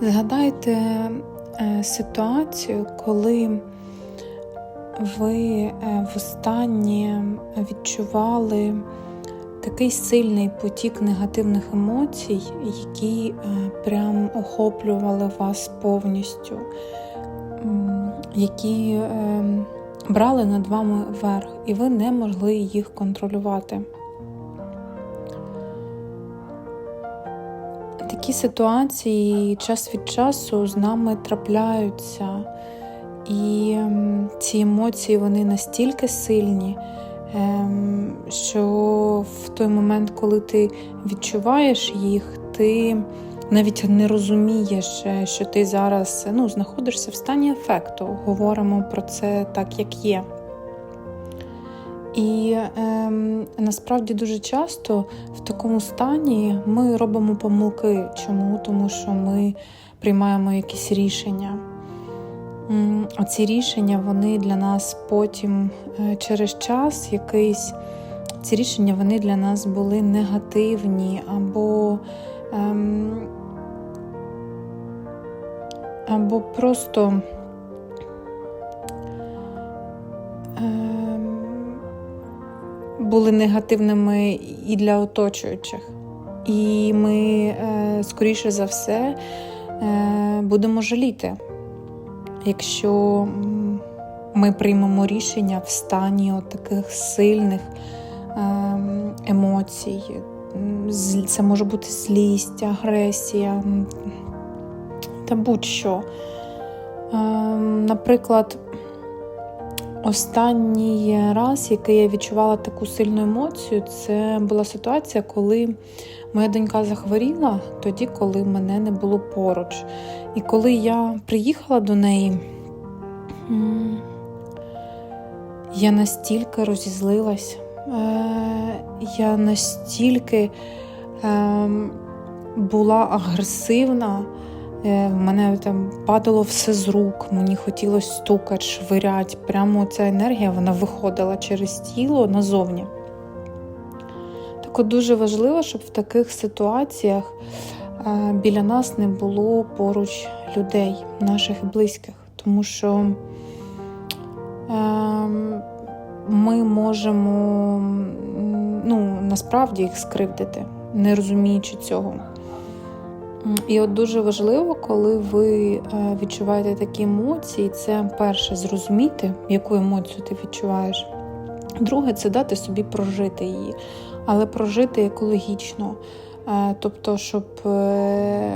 Згадайте е, ситуацію, коли ви е, востаннє відчували такий сильний потік негативних емоцій, які е, прям охоплювали вас повністю, які е, брали над вами верх, і ви не могли їх контролювати. Такі ситуації час від часу з нами трапляються, і ці емоції вони настільки сильні, ем, що в той момент, коли ти відчуваєш їх, ти навіть не розумієш, е, що ти зараз ну, знаходишся в стані ефекту. Говоримо про це так, як є. І ем, насправді дуже часто в такому стані ми робимо помилки. Чому? Тому що ми приймаємо якісь рішення. М, А ці рішення вони для нас потім е, через час якийсь ці рішення вони для нас були негативні або, ем, або просто. Були негативними і для оточуючих. І ми, е, скоріше за все, е, будемо жаліти, якщо ми приймемо рішення в стані от таких сильних ем, емоцій. Це може бути злість, агресія та будь-що. Ем, Наприклад, Останній раз, який я відчувала таку сильну емоцію, це була ситуація, коли моя донька захворіла, тоді, коли мене не було поруч. І коли я приїхала до неї, я настільки розізлилась, е, я настільки ем, була агресивна. Е, В мене там падало все з рук, мені хотілося стукати, швирять. Прямо ця енергія вона виходила через тіло назовні. Так от дуже важливо, щоб в таких ситуаціях е, біля нас не було поруч людей, наших близьких, тому що е, ми можемо ну, насправді їх скривдити, не розуміючи цього. І от дуже важливо, коли ви е, відчуваєте такі емоції, це перше зрозуміти, яку емоцію ти відчуваєш. Друге, це дати собі прожити її, але прожити екологічно. Е, Тобто, щоб е,